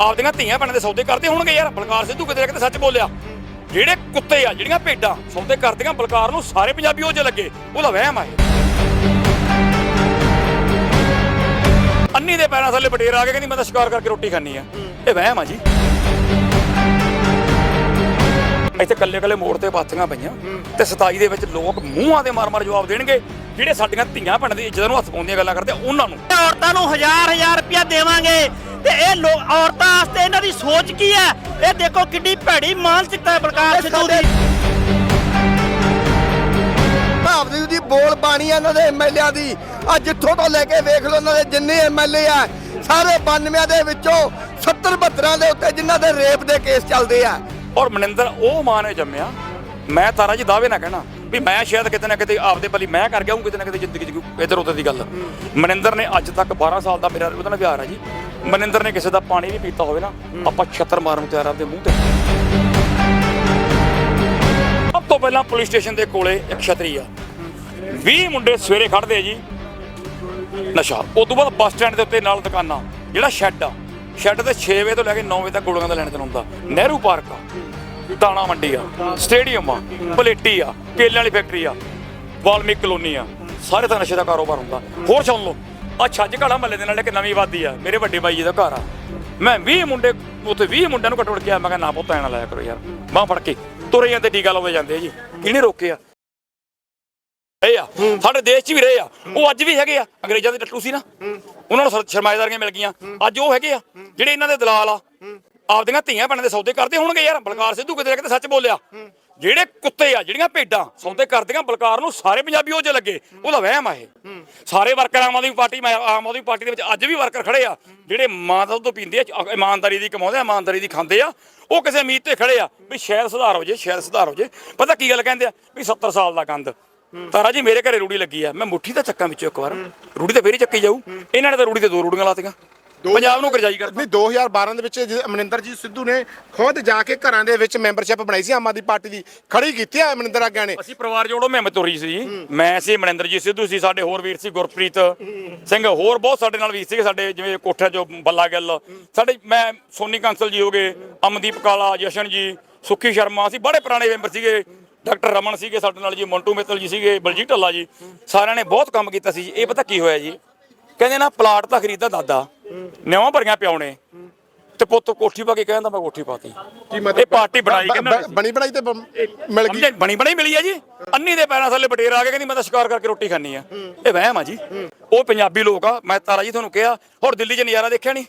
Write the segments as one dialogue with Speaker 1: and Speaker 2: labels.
Speaker 1: ਆਪਦੀਆਂ ਧੀਆਂ ਭੈਣਾਂ ਦੇ ਸੌਦੇ ਕਰਦੇ ਹੋਣਗੇ ਯਾਰ। ਬਲਕਾਰ ਸਿੱਧੂ ਕਿਤੇ ਨਾ ਕਿਤੇ ਸੱਚ ਬੋਲਿਆ। ਜਿਹੜੇ ਕੁੱਤੇ ਆ, ਜਿਹੜੀਆਂ ਭੇਡਾਂ ਸੌਦੇ ਕਰਦੀਆਂ, ਬਲਕਾਰ ਨੂੰ ਸਾਰੇ ਪੰਜਾਬੀ ਉਹ ਜੇ ਲੱਗੇ, ਉਹਦਾ ਵਹਿਮ ਆ ਇਹ। ਅੰਨੀ ਦੇ ਪੈਰਾਂ ਥੱਲੇ ਬਟੇਰ ਆ ਕੇ ਕਹਿੰਦੀ, ਮੈਂ ਤਾਂ ਸ਼ਿਕਾਰ ਕਰਕੇ ਰੋਟੀ ਖਾਣੀ ਆ। ਇਹ ਵਹਿਮ ਆ ਜੀ। ਇੱਥੇ ਕੱਲੇ ਕੱਲੇ ਮੋੜ ਤੇ ਪਾਥੀਆਂ ਪਈਆਂ। ਤੇ 27 ਦੇ ਵਿੱਚ ਲੋਕ ਮੂੰਹਾਂ ਦੇ ਮਾਰ-ਮਾਰ ਜਵਾਬ ਦੇਣਗੇ। ਜਿਹੜੇ ਸਾਡੀਆਂ ਧੀਆਂ ਭੈਣਾਂ ਦੀ ਇੱਜ਼ਤ ਨੂੰ ਹੱਥ ਪਾਉਂਦੀਆਂ ਗੱਲਾਂ ਕਰਦੇ, ਉਹਨਾਂ ਨੂੰ।
Speaker 2: ਔਰਤਾਂ ਨੂੰ ਹਜ਼ਾਰ ਹਜ਼ਾਰ ਰੁਪਇਆ ਦੇਵਾਂਗੇ। ਤੇ ਇਹ ਲੋ- ਔਰਤਾਂ ਵਾਸਤੇ ਇਹਨਾਂ ਦੀ ਸੋਚ ਕੀ ਹੈ? ਇਹ ਦੇਖੋ ਕਿੰਨੀ ਭੈੜੀ ਮਾਨਸਿਕਤਾ ਹੈ ਬਲਕਾਰ ਸਿੱਧੂ ਦੀ।
Speaker 3: ਭਾਵਦੀ ਦੀ ਬੋਲ ਬਾਣੀ ਆ ਇਹਨਾਂ ਦੇ ਐਮਐਲਏਆਂ ਦੀ। ਆ ਜਿੱਥੋਂ ਤੋਂ ਲੈ ਕੇ ਵੇਖ ਲਓ ਇਹਨਾਂ ਦੇ ਜਿੰਨੇ ਐਮਐਲਏ ਆ ਸਾਰੇ 92 ਦੇ ਵਿੱਚੋਂ 70 72 ਦੇ ਉੱਤੇ ਜਿਨ੍ਹਾਂ ਦੇ ਰੇਪ ਦੇ ਕੇਸ ਚੱਲਦੇ ਆ।
Speaker 1: ਔਰ ਮਨਿੰਦਰ ਉਹ ਮਾਂ ਨੇ ਜੰਮਿਆ। ਮੈਂ ਤਾਰਾ ਜੀ ਦਾਅਵੇ ਨਾ ਕਹਿਣਾ ਵੀ ਮੈਂ ਸ਼ਾਇਦ ਕਿਤੇ ਨਾ ਕਿਤੇ ਆਪਦੇ ਭਲੀ ਮੈਂ ਕਰ ਗਿਆ ਹੂੰ ਕਿਤੇ ਨਾ ਕਿਤੇ ਜ਼ਿੰਦਗੀ 'ਚ ਇੱਧਰ ਉੱਧਰ ਦੀ ਗੱਲ। ਮਨਿੰਦਰ ਨੇ ਅੱਜ ਤੱਕ 12 ਸਾਲ ਦਾ ਮੇਰਾ ਉਹਦਾ ਨਾਲ ਵਿਹਾਰ ਹੈ ਜੀ। ਮਨਿੰਦਰ ਨੇ ਕਿਸੇ ਦਾ ਪਾਣੀ ਵੀ ਪੀਤਾ ਹੋਵੇ ਨਾ ਆਪਾਂ ਛੱਤਰ ਮਾਰਨ ਤਿਆਰ ਆ ਆਪਦੇ ਮੂੰਹ ਤੇ। ਸਭ ਤੋਂ ਪਹਿਲਾਂ ਪੁਲਿਸ ਸਟੇਸ਼ਨ ਦੇ ਕੋਲੇ ਇੱਕ ਛਤਰੀ ਆ। 20 ਮੁੰਡੇ ਸਵੇਰੇ ਖੜਦੇ ਆ ਜੀ ਨਸ਼ਾ। ਉਸ ਤੋਂ ਬਾਅਦ ਬੱਸ ਸਟੈਂਡ ਦੇ ਉੱਤੇ ਨਾਲ ਦੁਕਾਨਾਂ ਜਿਹੜਾ ਸ਼ੈੱਡ ਆ। ਸ਼ੈੱਡ ਤੇ 6 ਵਜੇ ਤੋਂ ਲੈ ਕੇ 9 ਵਜੇ ਤੱਕ ਗੋਲੀਆਂ ਦਾ ਲੈਣ ਚਲਾਉਂਦਾ ਨਹਿਰੂ ਪਾਰਕ ਆ ਦਾਣਾ ਮੰਡੀ ਆ ਸਟੇਡੀਅਮ ਆ ਪਲੇਟੀ ਆ ਕੇਲੇ ਵਾਲੀ ਫੈਕਟਰੀ ਆ ਵਾਲਮੀਕ ਕਲੋਨੀ ਆ। ਸਾਰੇ ਤਾਂ ਨਸ਼ੇ ਦਾ ਕਾਰੋਬਾਰ ਹੁੰਦਾ। ਹੋਰ ਸੁਣ ਲਓ। ਆ ਛੱਜ ਘਾਲਾ ਮੱਲੇ ਦੇ ਨਾਲ ਇੱਕ ਨਵੀਂ ਵਾਦੀ ਆ, ਮੇਰੇ ਵੱਡੇ ਬਾਈ ਜੀ ਦਾ ਘਰ ਆ। ਮੈਂ 20 ਮੁੰਡੇ, ਉੱਥੇ 20 ਮੁੰਡਿਆਂ ਨੂੰ ਘੱਟੋ ਘੱਟ ਕਿਹਾ, ਮੈਂ ਕਿਹਾ ਨਾ ਪੁੱਤ, ਐਂ ਲਾਇਆ ਕਰੋ ਯਾਰ, ਬਾਹ ਫੜ ਕੇ। ਤੁਰੇ ਜਾਂਦੇ, ਟੀਕਾ ਲਾਉਂਦੇ ਜਾਂਦੇ ਆ ਜੀ। ਕਿਹਨੇ ਰੋਕਿਆ ਰਹੇ ਆ, ਸਾਡੇ ਦੇਸ਼ 'ਚ ਵੀ ਰਹੇ ਆ। ਉਹ ਅੱਜ ਵੀ ਹੈਗੇ ਆ। ਅੰਗਰੇਜ਼ਾਂ ਦੇ ਟੱਟੂ ਸੀ ਨਾ। ਉਹਨਾਂ ਨੂੰ ਸਰ- ਸਰਮਾਏਦਾਰੀਆਂ ਮਿਲ ਗਈਆਂ। ਅੱਜ ਉਹ ਹੈਗੇ ਆ, ਜਿਹੜੇ ਇਹਨਾਂ ਦੇ ਦਲਾਲ ਆ। ਆਪਦੀਆਂ ਧੀਆਂ ਭੈਣਾਂ ਦੇ ਸੌਦੇ ਕਰਦੇ ਹੋਣਗੇ ਯਾਰ। ਬਲਕਾਰ ਸਿੱਧੂ ਕਿਤੇ ਨਾ ਕਿਤੇ ਸੱਚ ਬੋਲਿਆ। ਜਿਹੜੇ ਕੁੱਤੇ ਆ ਜਿਹੜੀਆਂ ਭੇਡਾਂ ਸੌਦੇ ਕਰਦੀਆਂ ਬਲਕਾਰ ਨੂੰ ਸਾਰੇ ਪੰਜਾਬੀ ਉਹ ਜੇ ਲੱਗੇ ਉਹਦਾ ਵਹਿਮ ਆ ਇਹ। ਸਾਰੇ ਵਰਕਰ ਆਮ ਆਦਮੀ ਪਾਰਟੀ ਮੈਂ ਆਮ ਆਦਮੀ ਪਾਰਟੀ ਦੇ ਵਿੱਚ ਅੱਜ ਵੀ ਵਰਕਰ ਖੜੇ ਆ ਜਿਹੜੇ ਮਾਂ ਦਾ ਦੁੱਧ ਪੀਂਦੇ ਆ ਇਮਾਨਦਾਰੀ ਦੀ ਕਮਾਉਂਦੇ ਆ ਇਮਾਨਦਾਰੀ ਦੀ ਖਾਂਦੇ ਆ। ਉਹ ਕਿਸੇ ਉਮੀਦ ਤੇ ਖੜੇ ਆ ਵੀ ਸ਼ਾਇਦ ਸੁਧਾਰ ਹੋ ਜੇ ਸ਼ਾਇਦ ਸੁਧਾਰ ਹੋ ਜੇ। ਪਤਾ ਕੀ ਗੱਲ ਕਹਿੰਦੇ ਆ? ਵੀ 70 ਸਾਲ ਦਾ ਕੰਦ ਤਾਰਾ ਜੀ ਮੇਰੇ ਘਰੇ ਰੂੜੀ ਲੱਗੀ ਆ। ਮੈਂ ਮੁੱਠੀ ਤਾਂ ਚੱਕਾਂ ਵਿੱਚੋਂ ਇੱਕ ਵਾਰ। ਰੂੜੀ ਤਾਂ ਫੇਰ ਹੀ ਚੱਕੀ ਜਾਊ। ਇਹਨਾਂ ਨੇ ਤਾਂ ਰੂੜੀ ਤੇ ਦੋ ਰੂੜੀਆਂ ਲਾਤੀਆਂ। ਪੰਜਾਬ ਨੂੰ ਕਰਜਾਈ ਕਰਦਾ
Speaker 4: ਨਹੀਂ 2012 ਦੇ ਵਿੱਚ ਜ- ਮਨਿੰਦਰ ਜੀ ਸਿੱਧੂ ਨੇ ਖੁਦ ਜਾ ਕੇ ਘਰਾਂ ਦੇ ਵਿੱਚ ਮੈਂਬਰਸ਼ਿਪ ਬਣਾਈ ਸੀ ਆਮ ਆਦਮੀ ਪਾਰਟੀ ਦੀ। ਖੜੀ ਕੀਤੀ ਆ ਮਨਿੰਦਰ ਆਗਿਆ ਨੇ।
Speaker 1: ਅਸੀਂ ਪਰਿਵਾਰ ਜੋੜੋ ਮੈਂ ਤੁਰੀ ਸੀ। ਮੈਂ ਸੀ ਮਨਿੰਦਰ ਜੀ ਸਿੱਧੂ ਸੀ ਸਾਡੇ ਹੋਰ ਵੀਰ ਸੀ ਗੁਰਪ੍ਰੀਤ ਸਿੰਘ। ਹੋਰ ਬਹੁਤ ਸਾਡੇ ਨਾਲ ਵੀਰ ਸੀਗੇ ਸਾਡੇ ਜਿਵੇਂ ਕੋਠਿਆਂ ਚੋਂ ਬੱਲਾ ਗਿੱਲ। ਸਾਡੇ ਮੈਂ ਸੋਨੀ ਕਾਂਸਲ ਜੀ ਹੋ ਗਏ ਅਮਨਦੀਪ ਕਾਲਾ ਜਸ਼ਨ ਜੀ ਸੁੱਖੀ ਸ਼ਰਮਾ ਅਸੀਂ ਬੜੇ ਪੁਰਾਣੇ ਮੈਂਬਰ ਸੀਗੇ। ਡਾਕਟਰ ਰਮਨ ਸੀਗੇ ਸਾਡੇ ਨਾਲ ਜੀ ਮੰਟੂ ਮਿੱਤਲ ਜੀ ਸੀਗੇ ਬਲਜੀਤ ਢੱਲਾ ਜੀ। ਸਾਰਿਆਂ ਨੇ ਬਹੁਤ ਕੰਮ ਕੀਤਾ ਸੀ ਜੀ। ਇਹ ਪਤਾ ਕੀ ਹੋਇਆ ਜੀ? ਕਹਿੰਦੇ ਨਾ ਪਲਾਟ ਤਾਂ ਖਰੀਦਾ ਦਾਦਾ। ਨਿਆਵਾਂ ਭਰੀਆਂ ਪਿਆਉਣੇ ਤੇ ਪੁੱਤ ਕੋਠੀ ਪਾ ਕੇ ਕਹਿੰਦਾ ਮੈਂ ਕੋਠੀ ਪਾਤੀ ਇਹ ਪਾਰਟੀ ਬਣਾਈ
Speaker 4: ਬ-
Speaker 1: ਕਿਹਨਾਂ
Speaker 4: ਬ-
Speaker 1: ਨੇ? ਸੀ?
Speaker 4: ਬਣੀ ਬਣਾਈ ਤੇ ਮਿਲ ਗਈ।
Speaker 1: ਸਮਝੇ ਬਣੀ ਬਣੀ ਮਿਲੀ ਆ ਜੀ। ਅੰਨੀ ਦੇ ਪੈਰਾਂ ਥੱਲੇ ਬਟੇਰ ਆ ਕੇ ਕਹਿੰਦੀ ਮੈਂ ਤਾਂ ਸ਼ਿਕਾਰ ਕਰਕੇ ਰੋਟੀ ਖਾਣੀ ਆ। ਇਹ ਵਹਿਮ ਆ ਜੀ। ਉਹ ਪੰਜਾਬੀ ਲੋਕ ਆ। ਮੈਂ ਤਾਰਾ ਜੀ ਤੁਹਾਨੂੰ ਕਿਹਾ ਹੋਰ ਦਿੱਲੀ 'ਚ ਨਜ਼ਾਰਾ ਦੇਖਿਆ ਨਹੀਂ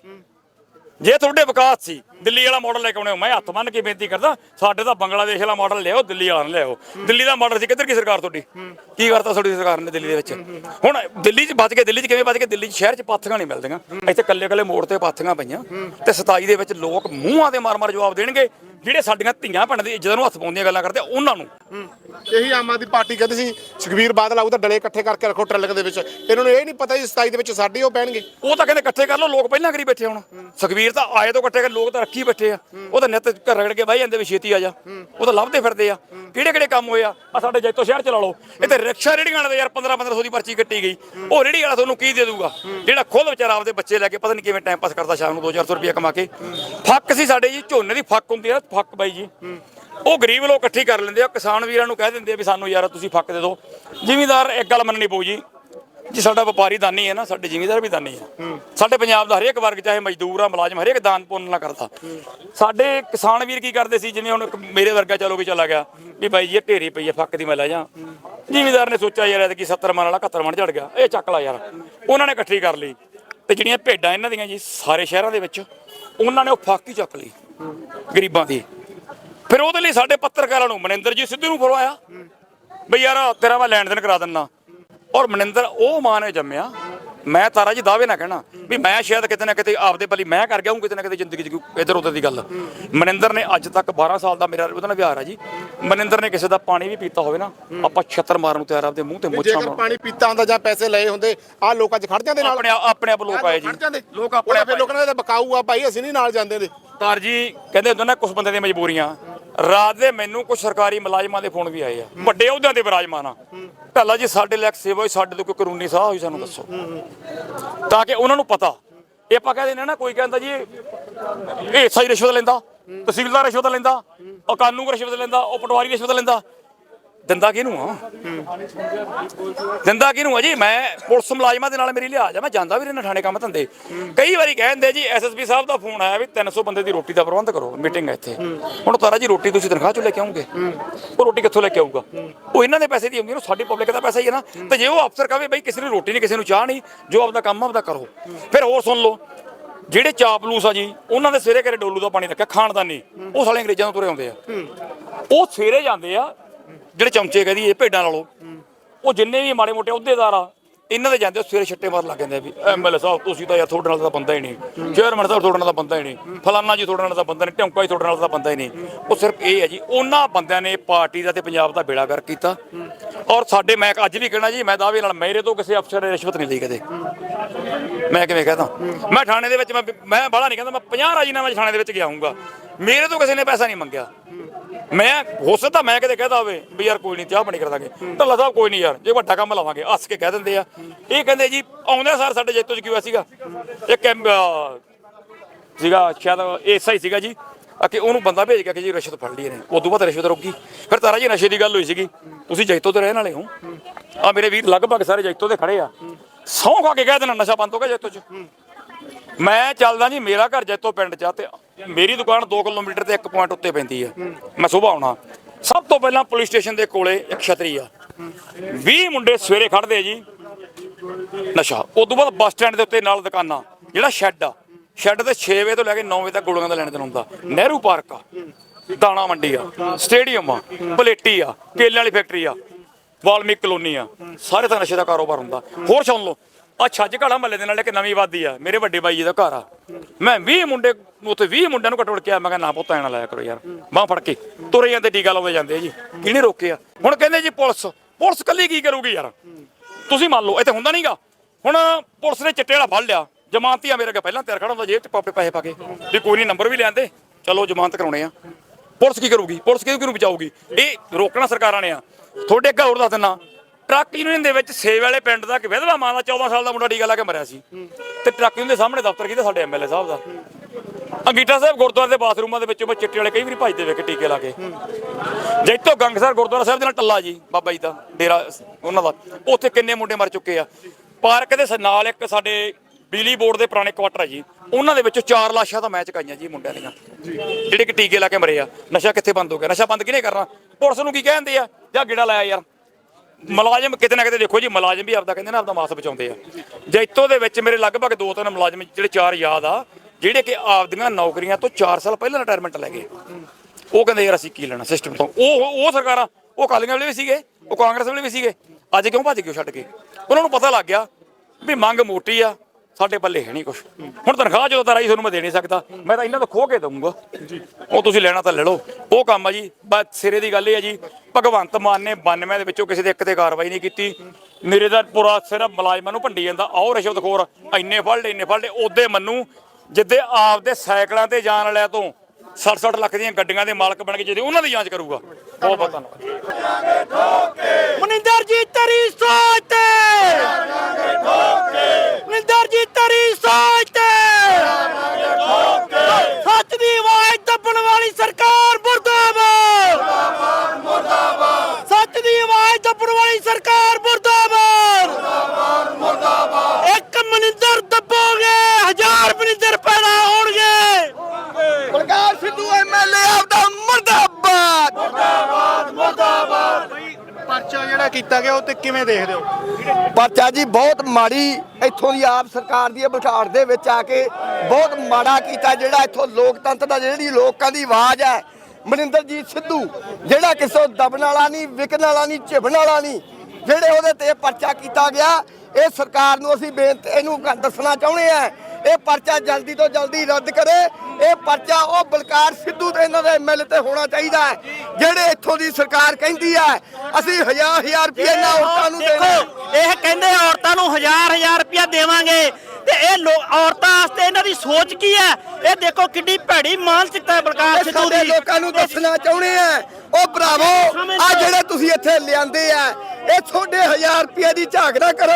Speaker 1: ਜੇ ਤੁਹਾਡੇ ਵਿਕਾਸ ਸੀ, ਦਿੱਲੀ ਵਾਲਾ ਮਾਡਲ ਲੈ ਕੇ ਆਉਣੇ ਹੋ, ਮੈਂ ਹੱਥ ਬੰਨ ਕੇ ਬੇਨਤੀ ਕਰਦਾ, ਸਾਡੇ ਤਾਂ ਬੰਗਲਾਦੇਸ਼ ਵਾਲਾ ਮਾਡਲ ਲਿਆਓ, ਦਿੱਲੀ ਵਾਲਾ ਨਾ ਲਿਆਓ। ਦਿੱਲੀ ਦਾ ਮਾਡਲ ਸੀ, ਕਿੱਧਰ ਕੀ ਸਰਕਾਰ ਤੁਹਾਡੀ? ਕੀ ਕਰਤਾ ਤੁਹਾਡੀ ਸਰਕਾਰ ਨੇ ਦਿੱਲੀ ਦੇ ਵਿੱਚ? ਹੁਣ ਦਿੱਲੀ 'ਚ ਬਚ ਕੇ, ਦਿੱਲੀ 'ਚ ਕਿਵੇਂ ਬਚ ਕੇ, ਦਿੱਲੀ 'ਚ ਸ਼ਹਿਰ 'ਚ ਪਾਥੀਆਂ ਨਹੀਂ ਮਿਲਦੀਆਂ। ਇੱਥੇ ਕੱਲੇ ਕੱਲੇ ਮੋੜ ਤੇ ਪਾਥੀਆਂ ਪਈਆਂ। ਤੇ 27 ਦੇ ਵਿੱਚ ਲੋਕ ਮੂੰਹਾਂ ਦੇ ਮਾਰ-ਮਾਰ ਜਵਾਬ ਦੇਣਗੇ। ਜਿਹੜੇ ਸਾਡੀਆਂ ਧੀਆਂ ਭੈਣਾਂ ਦੀ ਇੱਜ਼ਤ ਨੂੰ ਹੱਥ ਪਾਉਂਦੀਆਂ ਗੱਲਾਂ ਕਰਦੇ ਆ, ਉਹਨਾਂ ਨੂੰ।
Speaker 4: ਇਹੀ ਆਮ ਆਦਮੀ ਪਾਰਟੀ ਕਹਿੰਦੀ ਸੀ ਸੁਖਬੀਰ ਬਾਦਲ ਆਊ ਤਾਂ ਡਲੇ ਇਕੱਠੇ ਕਰਕੇ ਰੱਖੋ ਟਰੱਕ ਦੇ ਵਿੱਚ। ਇਹਨਾਂ ਨੂੰ ਇਹ ਨਹੀਂ ਪਤਾ ਜੀ 27 ਦੇ ਵਿੱਚ ਸਾਡੇ ਉਹ ਪੈਣਗੇ।
Speaker 1: ਉਹ ਤਾਂ ਕਹਿੰਦੇ ਇਕੱਠੇ ਕਰ ਲਓ ਲੋਕ ਪਹਿਲਾਂ ਕਰੀ ਬੈਠੇ ਹੁਣ। ਸੁਖਵੀਰ ਤਾਂ ਆਏ ਤੋਂ ਇਕੱਠੇ ਕਰ ਲੋਕ ਤਾਂ ਰੱਖੀ ਬੈਠੇ ਆ। ਉਹ ਤਾਂ ਨਿੱਤ ਘਰ ਰਗੜ ਕੇ ਬਹਿ ਜਾਂਦੇ ਵੀ ਛੇਤੀ ਆ ਜਾ। ਉਹ ਤਾਂ ਲੱਭਦੇ ਫਿਰਦੇ ਆ। ਕਿਹੜੇ ਕਿਹੜੇ ਕੰਮ ਹੋਏ ਆ? ਆ ਸਾਡੇ ਜੈਤੋ ਸ਼ਹਿਰ ਚ ਲਾ ਲਓ। ਇੱਥੇ ਰਿਕਸ਼ਾ ਰੇੜੀਆਂ ਵਾਲੇ ਦੇ ਯਾਰ 15 1500 ਦੀ ਪਰਚੀ ਕੱਟੀ ਗਈ। ਉਹ ਰੇੜੀ ਵਾਲਾ ਤੁਹਾਨੂੰ ਕੀ ਦੇ ਦੂਗਾ? ਜਿਹੜਾ ਖੁਦ ਵਿਚਾਰਾ ਆਪਦੇ ਬੱਚੇ ਲੈ ਕੇ ਪਤਾ ਨਹੀਂ ਕਿਵੇਂ ਟਾਈਮ ਪਾਸ ਕਰਦਾ ਸ਼ਾਮ ਨੂੰ 2-400 ਰੁਪਏ ਕਮਾ ਕੇ। ਫੱਕ ਸੀ ਸਾਡੇ ਜੀ ਝੋਨੇ ਦੀ ਫੱਕ ਹੁੰਦੀ ਆ। ਫੱਕ ਬਾਈ ਜੀ। ਉਹ ਗਰੀਬ ਲੋਕ ਇਕੱਠੀ ਕਰ ਲੈਂਦੇ ਆ ਕਿਸਾਨ ਵੀਰਾਂ ਨੂੰ ਕਹਿ ਦਿੰਦੇ ਆ ਵੀ ਸਾਨੂੰ ਯਾਰ ਤੁਸੀਂ ਫੱਕ ਦੇ ਦਿਓ। ਜ਼ਿਮੀਂਦਾਰ ਇੱਕ ਗੱਲ ਮੰਨਣੀ ਪਊ ਜੀ ਜੀ ਸਾਡਾ ਵਪਾਰੀ ਦਾਨੀ ਹੈ ਨਾ ਸਾਡੇ ਜ਼ਿਮੀਂਦਾਰ ਵੀ ਦਾਨੀ ਹੈ। ਸਾਡੇ ਪੰਜਾਬ ਦਾ ਹਰੇਕ ਵਰਗ ਚਾਹੇ ਮਜ਼ਦੂਰ ਆ ਮੁਲਾਜ਼ਮ ਹਰੇਕ ਦਾਨ ਪੁੰਨ ਨਾ ਕਰਦਾ। ਸਾਡੇ ਕਿਸਾਨ ਵੀਰ ਕੀ ਕਰਦੇ ਸੀ ਜਿਵੇਂ ਹੁਣ ਇੱਕ ਮੇਰੇ ਵਰਗਾ ਚਲੋ ਵੀ ਚਲਾ ਗਿਆ ਵੀ ਬਾਈ ਜੀ ਇਹ ਢੇਰੀ ਪਈ ਹੈ ਫੱਕ ਦੀ ਮੈਂ ਲੈ ਜਾ। ਜ਼ਿਮੀਂਦਾਰ ਨੇ ਸੋਚਿਆ ਯਾਰ ਐਤਕੀ 70 ਮਣ ਵਾਲਾ 71 ਮਣ ਝੜ ਗਿਆ ਇਹ ਚੱਕ ਲਾ ਯਾਰ। ਉਹਨਾਂ ਨੇ ਇਕੱਠੀ ਕਰ ਲਈ। ਤੇ ਜਿਹੜੀਆਂ ਭੇਡਾਂ ਇਹਨਾਂ ਦੀਆਂ ਜੀ ਸਾਰੇ ਸ਼ਹਿਰਾਂ ਦੇ ਵਿੱਚ ਉਹਨਾਂ ਨੇ ਉਹ ਫੱਕ ਹੀ ਚੱਕ ਲਈ। ਗਰੀਬਾਂ ਦੀ। ਫਿਰ ਉਹਦੇ ਲਈ ਸਾਡੇ ਪੱਤਰਕਾਰਾਂ ਨੂੰ ਮਨਿੰਦਰ ਜੀ ਸਿੱਧੂ ਨੂੰ ਫਰਵਾਇਆ ਬਈ ਯਾਰ ਤੇਰਾ ਮੈਂ ਲੈਣ ਦੇਣ ਕਰਾ ਦਿੰਨਾ। ਔਰ ਮਨਿੰਦਰ ਉਹ ਮਾਂ ਨੇ ਜੰਮਿਆ। ਮੈਂ ਤਾਰਾ ਜੀ ਦਾਅਵੇ ਨਾ ਕਹਿਣਾ ਵੀ ਮੈਂ ਸ਼ਾਇਦ ਕਿਤੇ ਨਾ ਕਿਤੇ ਆਪਦੇ ਭਲੀ ਮੈਂ ਕਰ ਗਿਆ ਹੂੰ ਕਿਤੇ ਨਾ ਕਿਤੇ ਜ਼ਿੰਦਗੀ 'ਚ ਇੱਧਰ ਉੱਧਰ ਦੀ ਗੱਲ। ਮਨਿੰਦਰ ਨੇ ਅੱਜ ਤੱਕ 12 ਸਾਲ ਦਾ ਮੇਰਾ ਉਹਦਾ ਨਾਲ ਵਿਹਾਰ ਹੈ ਜੀ। ਮਨਿੰਦਰ ਨੇ ਕਿਸੇ ਦਾ ਪਾਣੀ ਵੀ ਪੀਤਾ ਹੋਵੇ ਨਾ ਆਪਾਂ ਛੱਤਰ ਮਾਰਨ ਨੂੰ ਤਿਆਰ ਆ, ਆਪਦੇ ਮੂੰਹ ਤੇ ਮੁੱਛਾਂ ਮਾਰਨ।
Speaker 4: ਪਾਣੀ ਪੀਤਾ ਹੁੰਦਾ ਜਾਂ ਪੈਸੇ ਲਏ ਹੁੰਦੇ ਆਹ ਲੋਕ ਅੱਜ ਖੜ ਜਾਂਦੇ ਨਾਲ।
Speaker 1: ਆਪਣੇ ਆਪ- ਆਪਣੇ ਆਪ ਲੋਕ ਆਏ ਜੀ। ਲੋਕ ਆਪਣੇ ਆਪ
Speaker 4: ਲੋਕਾਂ ਤਾਂ ਬਕਾਊ ਆ ਭਾਈ ਅਸੀਂ ਨਹੀਂ ਨਾਲ ਜਾਂਦੇ ਦੇ
Speaker 1: ਤਾਰ ਜੀ ਕਹਿੰਦੇ ਹੁੰਦੇ ਨਾ ਕੁਝ ਬੰਦੇ ਦੀਆਂ ਮਜਬੂਰੀਆਂ। ਰਾਤ ਦੇ ਮੈਨੂੰ ਕੁਝ ਸਰਕਾਰੀ ਮੁਲਾਜ਼ਮਾਂ ਦੇ ਫੋਨ ਵੀ ਆਏ ਆ। ਵੱਡੇ ਅਹੁਦਿਆਂ ਤੇ ਵਿਰਾਜਮਾਨ ਆ। ਢੱਲਾ ਜੀ ਸਾਡੇ ਲਈ ਸੇਵਾ ਹੋਈ ਸਾਡੇ ਤੋਂ ਕੋਈ ਕਾਨੂੰਨੀ ਸਾਹ ਹੋਈ ਸਾਨੂੰ ਦੱਸੋ। ਤਾਂ ਕਿ ਉਹਨਾਂ ਨੂੰ ਪਤਾ। ਇਹ ਆਪਾਂ ਕਹਿੰਦੇ ਨੇ ਨਾ ਕੋਈ ਕਹਿੰਦਾ ਜੀ ਇਹ ਇਹ ਸਹੀ ਰਿਸ਼ਵਤ ਲੈਂਦਾ ਤਹਿਸੀਲਦਾਰ ਰਿਸ਼ਵਤ ਲੈਂਦਾ ਉਹ ਕਾਨੂੰਨ ਰਿਸ਼ਵਤ ਲੈਂਦਾ ਉਹ ਪਟਵਾਰੀ ਰਿਸ਼ਵਤ ਲੈਂਦਾ। ਦਿੰਦਾ ਕਿਹਨੂੰ ਆ? ਦਿੰਦਾ ਕਿਹਨੂੰ ਆ ਜੀ? ਮੈਂ ਪੁਲਿਸ ਮੁਲਾਜ਼ਮਾਂ ਦੇ ਨਾਲ ਮੇਰੀ ਲਿਹਾਜ਼ ਆ, ਮੈਂ ਜਾਂਦਾ ਵੀ ਰਹਿਣਾ ਥਾਣੇ ਕੰਮ ਧੰਦੇ। ਕਈ ਵਾਰੀ ਕਹਿੰਦੇ ਜੀ ਐਸਐਸਪੀ ਸਾਹਿਬ ਦਾ ਫੋਨ ਆਇਆ ਵੀ 300 ਬੰਦੇ ਦੀ ਰੋਟੀ ਦਾ ਪ੍ਰਬੰਧ ਕਰੋ, ਮੀਟਿੰਗ ਹੈ ਇੱਥੇ। ਹੁਣ ਤਾਰਾ ਜੀ, ਰੋਟੀ ਤੁਸੀਂ ਤਨਖਾਹ ਚੋਂ ਲੈ ਕੇ ਆਉਂਗੇ ਉਹ ਰੋਟੀ ਕਿੱਥੋਂ ਲੈ ਕੇ ਆਊਗਾ? ਉਹ ਇਹਨਾਂ ਦੇ ਪੈਸੇ ਦੀ ਆਉਂਦੀ ਨਾ ਸਾਡੀ ਪਬਲਿਕ ਦਾ ਪੈਸਾ ਹੀ ਹੈ ਨਾ। ਤੇ ਜੇ ਉਹ ਅਫਸਰ ਕਹੇ ਬਈ ਕਿਸੇ ਨੂੰ ਰੋਟੀ ਨਹੀਂ, ਕਿਸੇ ਨੂੰ ਚਾਹ ਨਹੀਂ, ਜੋ ਆਪਦਾ ਕੰਮ ਆ, ਆਪਦਾ ਕਰੋ। ਫਿਰ ਹੋਰ ਸੁਣ ਲਓ, ਜਿਹੜੇ ਚਾਪਲੂਸ ਆ ਜੀ, ਉਹਨਾਂ ਦੇ ਸਵੇਰੇ ਘਰੇ ਡੋਲੂ ਦਾ ਪਾਣੀ ਰੱਖਿਆ ਖਾਣਦਾਨੀ ਉਹ ਸਾਲੇ ਅੰਗਰੇਜ਼ਾਂ ਤੋਂ ਤੁਰੇ ਆਉਂਦੇ ਆ। ਉਹ ਸਵੇਰੇ ਜਾਂਦੇ ਆ ਜਿਹੜੇ ਚਮਚੇ ਕਹਦੀ ਇਹ ਭੇਡਾਂ ਨਾਲੋਂ, ਉਹ ਜਿੰਨੇ ਵੀ ਮਾੜੇ ਮੋਟੇ ਅਹੁਦੇਦਾਰ ਆ, ਇਹਨਾਂ ਦੇ ਜਾਂਦੇ ਸਵੇਰੇ ਛੱਟੇ ਮਾਰ ਲੱਗ ਜਾਂਦੇ ਆ ਵੀ ਐਮਐਲਏ ਸਾਹਿਬ, ਤੁਸੀਂ ਤਾਂ ਯਾਰ ਤੁਹਾਡੇ ਨਾਲ ਤਾਂ ਬੰਦਾ ਹੀ ਨਹੀਂ। ਚੇਅਰਮੈਨ ਸਾਹਿਬ ਤੁਹਾਡੇ ਨਾਲ ਤਾਂ ਬੰਦਾ ਹੀ ਨਹੀਂ। ਫਲਾਨਾ ਜੀ ਤੁਹਾਡੇ ਨਾਲ ਤਾਂ ਬੰਦਾ ਨਹੀਂ ਟੌਂਕਾ ਜੀ ਤੁਹਾਡੇ ਨਾਲ ਤਾਂ ਬੰਦਾ ਹੀ ਨਹੀਂ। ਉਹ ਸਿਰਫ ਇਹ ਹੈ ਜੀ, ਉਹਨਾਂ ਬੰਦਿਆਂ ਨੇ ਪਾਰਟੀ ਦਾ ਤੇ ਪੰਜਾਬ ਦਾ ਬੇੜਾ ਗਰਕ ਕੀਤਾ। ਔਰ ਸਾਡੇ, ਮੈਂ ਅੱਜ ਵੀ ਕਹਿਣਾ ਜੀ, ਮੈਂ ਦਾਅਵੇ ਨਾਲ ਮੇਰੇ ਤੋਂ ਕਿਸੇ ਅਫਸਰ ਨੇ ਰਿਸ਼ਵਤ ਨਹੀਂ ਲਈ ਕਦੇ। ਮੈਂ ਕਿਵੇਂ ਕਹਦਾ ਮੈਂ ਥਾਣੇ ਦੇ ਵਿੱਚ, ਮੈਂ ਮੈਂ ਬਾਹਲਾ ਨਹੀਂ ਕਹਿੰਦਾ, ਮੈਂ 50 ਰਾਜੀਨਾਮੇ ਥਾਣੇ ਦੇ ਵਿੱਚ ਗਿਆ ਹੂੰਗਾ ਮੇਰੇ ਤੋਂ ਕਿਸੇ ਨੇ ਪੈਸਾ ਨਹੀਂ ਮੰਗਿਆ। ਮੈਂ, ਹੋ ਸਕਦਾ ਮੈਂ ਕਿਤੇ ਕਹਦਾ ਹੋਵੇ ਵੀ ਯਾਰ ਕੋਈ ਨਹੀਂ, ਚਾਹ ਪਾਣੀ ਕਰ ਦਾਂਗੇ ਢੱਲਾ ਸਾਹਿਬ ਕੋਈ ਨਹੀਂ ਯਾਰ, ਜੇ ਵੱਡਾ ਕੰਮ ਲਾਵਾਂਗੇ, ਹੱਸ ਕੇ ਕਹਿ ਦਿੰਦੇ ਆ। ਇਹ ਕਹਿੰਦੇ ਜੀ ਆਉਂਦੇ ਸਾਰ ਸਾਡੇ ਜੇਤੂ ਚ ਕੀ ਸੀਗਾ? ਇੱਕ ਐਮ- ਅਹ, ਸੀਗਾ, ਸ਼ਾਇਦ ਐਸਆਈ ਸੀਗਾ ਜੀ। ਆ ਉਹਨੂੰ ਬੰਦਾ ਭੇਜ ਕੇ ਕਿ ਜੀ ਰਿਸ਼ਵਤ ਫੜ ਲਈ ਇਹਨੇ, ਉਦੋਂ ਬਾਅਦ ਰਿਸ਼ਵਤ ਰੁਕੀ। ਫਿਰ ਤਾਰਾ ਜੀ, ਨਸ਼ੇ ਦੀ ਗੱਲ ਹੋਈ ਸੀਗੀ। ਤੁਸੀਂ ਜੈਤੋ ਤੇ ਰਹਿਣ ਵਾਲੇ ਹੋ। ਆ ਮੇਰੇ ਵੀਰ ਲਗਭਗ ਸਾਰੇ ਜੈਤੋ ਤੇ ਖੜੇ ਆ। ਸਹੁੰ ਖਾ ਕੇ ਕਹਿ ਦੇਣਾ ਨਸ਼ਾ ਬੰਦ ਹੋ ਗਿਆ ਜੈਤੋ ਚ। ਮੈਂ ਚੱਲਦਾ ਜੀ, ਮੇਰਾ ਘਰ ਜੈਤੋ ਪਿੰਡ ਚ ਆ ਤੇ ਮੇਰੀ ਦੁਕਾਨ 2 ਕਿਲੋਮੀਟਰ ਤੇ ਇੱਕ ਪੁਆਇੰਟ ਉੱਤੇ ਪੈਂਦੀ ਹੈ ਮੈਂ ਸਵੇਰ ਆਉਣਾ। ਸਭ ਤੋਂ ਪਹਿਲਾਂ ਪੁਲਿਸ ਸਟੇਸ਼ਨ ਦੇ ਕੋਲੇ ਇੱਕ ਛਤਰੀ ਆ। 20 ਮੁੰਡੇ ਸਵੇਰੇ ਖੜਦੇ ਆ ਜੀ, ਨਸ਼ਾ। ਉਸ ਤੋਂ ਬਾਅਦ ਬੱਸ ਸਟੈਂਡ ਦੇ ਉੱਤੇ ਨਾਲ ਦੁਕਾਨਾਂ, ਜਿਹੜਾ ਸ਼ੈੱਡ ਆ। ਸ਼ੈੱਡ ਤੇ 6 ਵਜੇ ਤੋਂ ਲੈ ਕੇ 9 ਵਜੇ ਤੱਕ ਗੋਲੀਆਂ ਦਾ ਲੈਣ ਦੇਣ ਹੁੰਦਾ। ਨਹਿਰੂ ਪਾਰਕ ਆ, ਦਾਣਾ ਮੰਡੀ ਆ, ਸਟੇਡੀਅਮ ਆ, ਪਲੇਟੀ ਆ, ਕੇਲੇ ਵਾਲੀ ਫੈਕਟਰੀ ਆ, ਵਾਲਮੀਕ ਕਲੋਨੀ ਆ। ਸਾਰੇ ਤਾਂ ਨਸ਼ੇ ਦਾ ਕਾਰੋਬਾਰ ਹੁੰਦਾ। ਹੋਰ ਸੁਣ ਲਓ ਆ ਛੱਜ ਘਾਲਾ ਮਹੱਲੇ ਦੇ ਨਾਲ ਇੱਕ ਨਵੀਂ ਵਾਦੀ ਆ, ਮੇਰੇ ਵੱਡੇ ਬਾਈ ਜੀ ਦਾ ਘਰ ਆ। ਮੈਂ 20 ਮੁੰਡੇ, ਉੱਥੇ 20 ਮੁੰਡਿਆਂ ਨੂੰ ਘਟੋੜ ਕੇ ਆ, ਮੈਂ ਕਿਹਾ ਨਾ ਪੁੱਤ, ਐਂ ਲਾਇਆ ਕਰੋ ਯਾਰ, ਬਾਹ ਫੜ ਕੇ। ਤੁਰੇ ਜਾਂਦੇ, ਟੀਕਾ ਲਾਉਂਦੇ ਜਾਂਦੇ ਆ ਜੀ। ਕਿਹਨੇ ਆ? ਹੁਣ ਕਹਿੰਦੇ ਜੀ ਪੁਲਿਸ ਪੁਲਿਸ ਕੱਲੀ ਕੀ ਕਰੂਗੀ ਯਾਰ? ਤੁਸੀਂ ਮੰਨ ਲਓ, ਇੱਥੇ ਹੁੰਦਾ ਨਹੀਂਗਾ। ਹੁਣ ਪੁਲਿਸ ਨੇ ਚਿੱਟੇ ਵਾਲਾ ਫੜ ਲਿਆ, ਜਮਾਨਤੀ ਆ ਮੇਰੇ ਅੱਗੇ, ਪਹਿਲਾਂ ਤਿਆਰ ਖੜਾ ਹੁੰਦਾ, ਜੇਬ 'ਚ ਪਾਪੇ ਪੈਸੇ ਪਾ ਕੇ। ਵੀ ਕੋਈ ਨਹੀਂ ਨੰਬਰ ਵੀ ਲਿਆਂਦੇ ਚਲੋ, ਜ਼ਮਾਨਤ ਕਰਾਉਣੇ ਆ। ਪੁਲਿਸ ਕੀ ਕਰੂਗੀ? ਪੁਲਿਸ ਕਿਹਨੂੰ ਕਿਹਨੂੰ ਬਚਾਊਗੀ? ਇਹ ਰੋਕਣਾ ਸਰਕਾਰਾਂ ਨੇ ਆ। ਤੁਹਾਡੇ ਅੱਗੇ ਹੋਰ ਦੱਸ ਦਿੰਨਾ ਟਰੱਕ ਯੂਨੀਅਨ ਦੇ ਵਿੱਚ ਸੇਵ ਵਾਲੇ ਪਿੰਡ ਦਾ ਇੱਕ ਵਿਧਵਾ ਮਾਂ ਦਾ 14 ਸਾਲ ਦਾ ਮੁੰਡਾ ਟੀਕਾ ਲਾ ਕੇ ਮਰਿਆ ਸੀ। ਤੇ ਟਰੱਕ ਯੂਨੀਅਨ ਦੇ ਸਾਹਮਣੇ ਦਫ਼ਤਰ ਕਿਤੇ ਸਾਡੇ ਐਮਐਲਏ ਸਾਹਿਬ ਦਾ। ਅੰਗੀਠਾ ਸਾਹਿਬ ਗੁਰਦੁਆਰੇ ਦੇ ਬਾਥਰੂਮਾਂ ਦੇ ਵਿੱਚੋਂ ਮੈਂ ਚਿੱਟੇ ਵਾਲੇ ਕਈ ਵਾਰੀ ਭੱਜਦੇ ਵੇਖੇ ਟੀਕੇ ਲਾ ਕੇ। ਜੈਤੋ ਗੰਗਸਰ ਗੁਰਦੁਆਰਾ ਸਾਹਿਬ ਦੇ ਨਾਲ ਟੱਲਾ ਜੀ, ਬਾਬਾ ਜੀ ਦਾ, ਡੇਰਾ, ਉਹਨਾਂ ਦਾ, ਉੱਥੇ ਕਿੰਨੇ ਮੁੰਡੇ ਮਰ ਚੁੱਕੇ ਆ। ਪਾਰਕ ਦੇ ਨਾਲ ਇੱਕ ਸਾਡੇ ਬਿਜਲੀ ਬੋਰਡ ਦੇ ਪੁਰਾਣੇ ਕੁਆਟਰ ਆ ਜੀ, ਉਹਨਾਂ ਦੇ ਵਿੱਚੋਂ ਚਾਰ ਲਾਸ਼ਾਂ ਤਾਂ ਮੈਂ ਚੁਕਾਈਆਂ ਜੀ ਮੁੰਡਿਆਂ ਦੀਆਂ। ਜਿਹੜੇ ਕਿ ਟੀਕੇ ਲਾ ਕੇ ਮਰੇ ਆ। ਨਸ਼ਾ ਕਿੱਥੇ ਬੰਦ ਹੋ ਗਿਆ? ਨਸ਼ਾ ਬੰਦ ਕਿਹਨੇ ਕਰਨਾ? ਪੁਲਿਸ ਨੂੰ ਕੀ ਕਹਿੰਦੇ ਆ? ਜਾਂ ਗੇੜਾ ਲਾਇਆ ਯਾਰ। ਮੁਲਾਜ਼ਮ ਕਿਤੇ ਨਾ ਕਿਤੇ ਦੇਖੋ ਜੀ, ਮੁਲਾਜ਼ਮ ਵੀ ਆਪਦਾ ਕਹਿੰਦੇ ਨਾ, ਆਪਦਾ ਮਾਸ ਬਚਾਉਂਦੇ ਆ। ਜੈਤੋ ਦੇ ਵਿੱਚ ਮੇਰੇ ਲਗਭਗ ਦੋ ਤਿੰਨ ਮੁਲਾਜ਼ਮ, ਜਿਹੜੇ ਚਾਰ ਯਾਦ ਆ, ਜਿਹੜੇ ਕਿ ਆਪਦੀਆਂ ਨੌਕਰੀਆਂ ਤੋਂ 4 ਸਾਲ ਪਹਿਲਾਂ ਰਿਟਾਇਰਮੈਂਟ ਲੈ ਗਏ। ਉਹ ਕਹਿੰਦੇ, ਯਾਰ ਅਸੀਂ ਕੀ ਲੈਣਾ ਸਿਸਟਮ ਤੋਂ? ਉਹ ਉਹ ਸਰਕਾਰਾਂ, ਉਹ ਕਾਲੀਆਂ ਵਾਲੇ ਵੀ ਸੀਗੇ, ਉਹ ਕਾਂਗਰਸ ਵਾਲੇ ਵੀ ਸੀਗੇ। ਅੱਜ ਕਿਉਂ ਭੱਜ ਗਏ ਛੱਡ ਕੇ? ਉਹਨਾਂ ਨੂੰ ਪਤਾ ਲੱਗ ਗਿਆ ਵੀ ਮੰਗ ਮੋਟੀ ਆ। ਸਾਡੇ ਪੱਲੇ ਹੈ ਨਹੀਂ ਕੁਝ ਹੁਣ ਤਨਖਾਹ ਜਦੋਂ ਤਾਂ ਰਾਈ, ਤੁਹਾਨੂੰ ਮੈਂ ਦੇ ਨਹੀਂ ਸਕਦਾ। ਮੈਂ ਤਾਂ ਇਹਨਾਂ ਤੋਂ ਖੋ ਕੇ ਦਊਂਗਾ। ਉਹ ਤੁਸੀਂ ਲੈਣਾ ਤਾਂ ਲੈ ਲਓ। ਉਹ ਕੰਮ ਆ ਜੀ। ਬਸ ਸਿਰੇ ਦੀ ਗੱਲ ਇਹ ਆ ਜੀ। ਭਗਵੰਤ ਮਾਨ ਨੇ 92 ਦੇ ਵਿੱਚੋਂ ਕਿਸੇ ਦੇ ਇੱਕ ਤੇ ਕਾਰਵਾਈ ਨਹੀਂ ਕੀਤੀ। ਮੇਰੇ ਦਾ ਪੂਰਾ ਸਿਰਫ ਮੁਲਾਜ਼ਮਾਂ ਨੂੰ ਭੰਡੀ ਜਾਂਦਾ। ਆਓ ਰਿਸ਼ਵਤਖੋਰ ਇੰਨੇ ਫੜ ਲੈ ਇੰਨੇ ਫੜ ਲੈ ਉਹਦੇ ਮੰਨੂ, ਜਿੱਦੇ ਆਪਦੇ ਸਾਈਕਲਾਂ ਤੇ ਜਾਣ ਵਾਲਿਆਂ ਤੋਂ 60-60 ਲੱਖ ਦੀਆਂ ਗੱਡੀਆਂ ਦੇ ਮਾਲਕ ਬਣ ਕੇ ਜਿਹਦੇ ਉਹਨਾਂ ਦੀ ਜਾਂਚ ਕਰੂਗਾ। ਬਹੁਤ ਬਹੁਤ ਧੰਨਵਾਦ।
Speaker 2: ਮਨਿੰਦਰ ਜੀ, ਤੇਰੀ ਸੋਚ ਤੇ ਮਨਿੰਦਰ ਜੀ ਤੇਰੀ ਸੋਚ ਤੇ ਸੱਚ ਦੀ ਆਵਾਜ਼ ਦੱਬਣ ਵਾਲੀ ਸਰਕਾਰ ਮੁਰਦਾਬਾਦ ਮੁਰਦਾਬਾਦ ਸੱਚ ਦੀ ਆਵਾਜ਼ ਦੱਬਣ ਵਾਲੀ ਸਰਕਾਰ ਮੁਰਦਾਬਾਦ ਮੁਰਦਾਬਾਦ ਇੱਕ ਮਨਿੰਦਰ ਦੱਬੋਗੇ ਹਜ਼ਾਰ ਮਨਿੰਦਰ ਪੈਦਾ ਹੋਣਗੇ
Speaker 3: ਬਲਕਾਰ ਸਿੱਧੂ ਐਮਐਲਏ ਆਪਦਾ ਮਰਦਾਬਾਦ
Speaker 5: ਪਰਚਾ ਜਿਹੜਾ ਕੀਤਾ ਗਿਆ, ਉਹ ਤੇ ਕਿਵੇਂ ਦੇਖਦੇ ਹੋ?
Speaker 3: ਪਰਚਾ ਜੀ, ਬਹੁਤ ਮਾੜੀ ਇੱਥੋਂ ਦੀ ਆਪ ਸਰਕਾਰ ਦੀ ਇਹ ਦੇ ਵਿੱਚ ਆ ਕੇ ਬਹੁਤ ਮਾੜਾ ਕੀਤਾ, ਜਿਹੜਾ ਇੱਥੋਂ ਲੋਕਤੰਤਰ ਦਾ, ਜਿਹੜੀ ਲੋਕਾਂ ਦੀ ਆਵਾਜ਼ ਹੈ। ਮਨਿੰਦਰਜੀਤ ਸਿੱਧੂ, ਜਿਹੜਾ ਕਿਸੇ ਦਬਣ ਵਾਲਾ ਨਹੀਂ, ਵਿਕਣ ਵਾਲਾ ਨਹੀਂ, ਝਿਬਣ ਵਾਲਾ ਨਹੀਂ, ਜਿਹੜੇ ਉਹਦੇ ਤੇ ਪਰਚਾ ਕੀਤਾ ਗਿਆ, ਇਹ ਸਰਕਾਰ ਨੂੰ ਅਸੀਂ ਬੇਨਤੀ, ਇਹਨੂੰ ਦੱਸਣਾ ਚਾਹੁੰਦੇ ਆ ਇਹ ਪਰਚਾ ਜਲਦੀ ਤੋਂ ਜਲਦੀ ਰੱਦ ਕਰੇ। ਇਹ ਪਰਚਾ ਉਹ ਬਲਕਾਰ ਸਿੱਧੂ ਤੇ ਇਹਨਾਂ ਦੇ ਐਮਐਲਏ ਤੇ ਹੋਣਾ ਚਾਹੀਦਾ ਹੈ। ਜਿਹੜੇ ਇੱਥੋਂ ਦੀ ਸਰਕਾਰ ਕਹਿੰਦੀ ਹੈ ਅਸੀਂ ਹਜ਼ਾਰ ਹਜ਼ਾਰ ਰੁਪਏ ਇਹਨਾਂ ਔਰਤਾਂ ਨੂੰ
Speaker 2: ਦੇਖੋ ਇਹ ਕਹਿੰਦੇ ਔਰਤਾਂ ਨੂੰ ਹਜ਼ਾਰ ਹਜ਼ਾਰ ਰੁਪਇਆ ਦੇਵਾਂਗੇ ਤੇ ਇਹ ਔਰਤਾਂ ਵਾਸਤੇ ਇਹਨਾਂ ਦੀ ਸੋਚ ਕੀ ਹੈ? ਇਹ ਦੇਖੋ ਕਿੰਨੀ ਭੈੜੀ ਮਾਨਸਿਕਤਾ ਹੈ ਬਲਕਾਰ ਸਿੱਧੂ ਦੀ।
Speaker 3: ਲੋਕਾਂ ਨੂੰ ਦੱਸਣਾ ਚਾਹੁੰਦੇ ਆ। ਉਹ ਭਰਾਵੋ ਆ ਜਿਹੜੇ ਤੁਸੀਂ ਇੱਥੇ ਲਿਆਂਦੇ ਆ ਇਹ ਤੁਹਾਡੇ 1000 ਰੁਪਏ ਦੀ ਝਾਕ ਨਾ ਕਰੋ।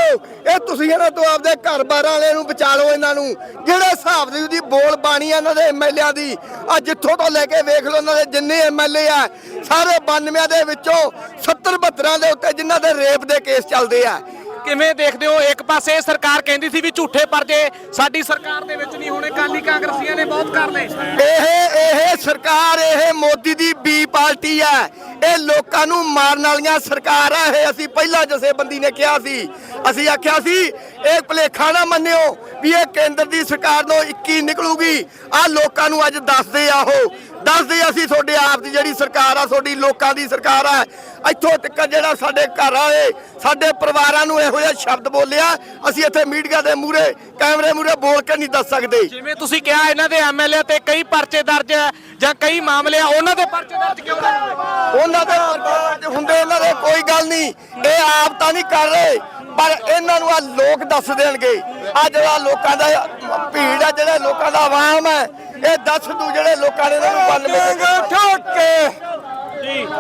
Speaker 3: ਇਹ ਤੁਸੀਂ ਇਹਨਾਂ ਤੋਂ ਆਪਦੇ ਘਰ-ਬਾਰ ਵਾਲਿਆਂ ਨੂੰ ਬਚਾ ਲਓ ਇਹਨਾਂ ਨੂੰ। ਜਿਹੜੇ ਹਿਸਾਬ ਦੀ ਉਹਦੀ ਬੋਲ ਬਾਣੀ ਆ ਇਹਨਾਂ ਦੇ ਐਮਐਲਏਆਂ ਦੀ ਆ ਜਿੱਥੋਂ ਤੋਂ ਲੈ ਕੇ ਵੇਖ ਲਓ ਇਹਨਾਂ ਦੇ ਜਿੰਨੇ ਐਮਐਲਏ ਆ, ਸਾਰੇ 92 ਦੇ ਵਿੱਚੋਂ 70 72 ਦੇ ਉੱਤੇ ਜਿਨ੍ਹਾਂ ਦੇ ਰੇਪ ਦੇ ਕੇਸ ਚੱਲਦੇ ਆ।
Speaker 6: ਕਿਵੇਂ ਦੇਖਦੇ ਹੋ? ਇੱਕ ਪਾਸੇ ਸਰਕਾਰ ਕਹਿੰਦੀ ਸੀ ਵੀ ਝੂਠੇ ਪਰਚੇ ਸਾਡੀ ਸਰਕਾਰ ਦੇ ਵਿੱਚ ਨਹੀਂ ਹੋਣੇ ਕਾਲੀ ਕਾਂਗਰਸੀਆਂ ਨੇ ਬਹੁਤ ਕਰ ਲਏ।
Speaker 3: ਇਹ ਇਹ ਸਰਕਾਰ, ਇਹ ਮੋਦੀ ਦੀ ਬੀ ਪਾਰਟੀ ਹੈ ਇਹ ਲੋਕਾਂ ਨੂੰ ਮਾਰਨ ਵਾਲੀਆਂ ਸਰਕਾਰ ਆ। ਇਹ ਅਸੀਂ ਪਹਿਲਾਂ ਜਥੇਬੰਦੀ ਨੇ ਕਿਹਾ ਸੀ। ਅਸੀਂ ਆਖਿਆ ਸੀ, ਇਹ ਭੁਲੇਖਾ ਨਾ ਮੰਨਿਓ ਵੀ ਇਹ ਕੇਂਦਰ ਦੀ ਸਰਕਾਰ ਨੂੰ 21 ਨਿਕਲੂਗੀ। ਆ ਲੋਕਾਂ ਨੂੰ ਅੱਜ ਦੱਸਦੇ ਆਹੋ ਦੱਸਦੇ ਅਸੀਂ ਤੁਹਾਡੇ ਆਪ ਦੀ ਜਿਹੜੀ ਸਰਕਾਰ ਆ ਤੁਹਾਡੀ ਲੋਕਾਂ ਦੀ ਸਰਕਾਰ ਆ। ਇੱਥੋਂ ਤੱਕ ਜਿਹੜਾ ਸਾਡੇ ਘਰ ਵਾਲੇ ਸਾਡੇ ਪਰਿਵਾਰਾਂ ਨੂੰ ਇਹੋ ਜਿਹਾ ਸ਼ਬਦ ਬੋਲਿਆ ਅਸੀਂ ਇੱਥੇ ਮੀਡੀਆ ਦੇ ਮੂਹਰੇ ਕੈਮਰੇ ਮੂਹਰੇ ਬੋਲ ਕੇ ਨਹੀਂ ਦੱਸ ਸਕਦੇ।
Speaker 6: ਜਿਵੇਂ ਤੁਸੀਂ ਕਿਹਾ ਇਹਨਾਂ ਦੇ ਐਮਐਲਏ ਤੇ ਕਈ ਪਰਚੇ ਦਰਜ ਹੈ ਜਾਂ ਕਈ ਮਾਮਲੇ ਆ ਉਹਨਾਂ ਦੇ ਪਰਚੇ ਦਰਜ ਕਿਉਂ ਨਹੀਂ?
Speaker 3: ਉਹਨਾਂ ਦੇ ਪਰਿਵਾਰ ਹੁੰਦੇ ਉਹਨਾਂ ਦੇ ਕੋਈ ਗੱਲ ਨਹੀਂ। ਇਹ ਆਪ ਤਾਂ ਨਹੀਂ ਕਰ ਰਹੇ। ਪਰ ਇਹਨਾਂ ਨੂੰ ਆ ਲੋਕ ਦੱਸ ਦੇਣਗੇ। ਆ ਜਿਹੜਾ ਲੋਕਾਂ ਦਾ ਭੀੜ ਆ ਜਿਹੜਾ ਲੋਕਾਂ ਦਾ ਆਵਾਮ ਹੈ ਇਹ ਦੱਸ ਦੂ ਜਿਹੜੇ ਲੋਕਾਂ ਨੇ ਇਹਨਾਂ ਨੂੰ ਬੰਨ ਵਿੱਚ ਠੋਕ ਕੇ